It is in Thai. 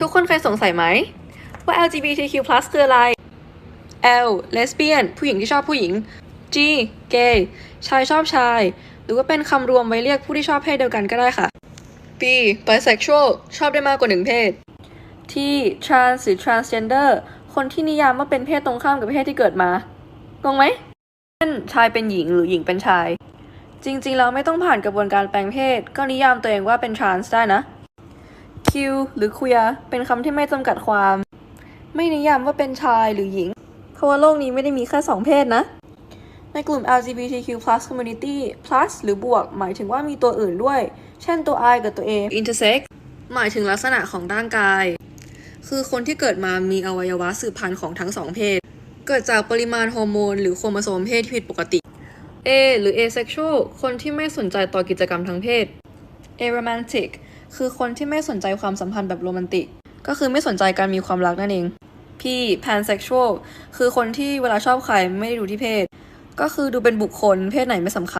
ทุกคนเคยสงสัยไหม ว่า LGBTQ+ คืออะไร L lesbian ผู้หญิงที่ชอบผู้หญิง G gay ชายชอบชาย หรือว่าเป็นคำรวมไว้เรียกผู้ที่ชอบเพศเดียวกันก็ได้ค่ะ B bisexual ชอบได้มากกว่าหนึ่งเพศ T trans หรือ transgender คนที่นิยามว่าเป็นเพศตรงข้ามกับเพศที่เกิดมางงไหมเช่นชายเป็นหญิงหรือหญิงเป็นชาย จริงๆแล้วไม่ต้องผ่านกระบวนการแปลงเพศ ก็นิยามตัวเองว่าเป็น trans ได้นะ Q หรือ queer เป็นคำที่ไม่จำกัดความ ไม่นิยามว่าเป็นชายหรือหญิง เพราะว่าโลกนี้ไม่ได้มีแค่สองเพศนะ ในกลุ่ม LGBTQ+ community plus หรือบวก หมายถึงว่ามีตัวอื่นด้วย เช่นตัว I กับตัว A intersex หมายถึงลักษณะของร่างกาย คือคนที่เกิดมามีอวัยวะสืบพันธุ์ของทั้งสองเพศ เกิดจากปริมาณฮอร์โมนหรือโครโมโซมเพศที่ผิดปกติ A หรือ asexual คนที่ไม่สนใจต่อกิจกรรมทางเพศ aromantic คือคนที่ไม่สนใจความสัมพันธ์แบบโรแมนติก ก็คือไม่สนใจการมีความรักนั่นเอง P pansexual คือคนที่เวลาชอบใครไม่ได้ดูที่เพศ ก็คือดูเป็นบุคคลเพศไหนไม่สำคัญ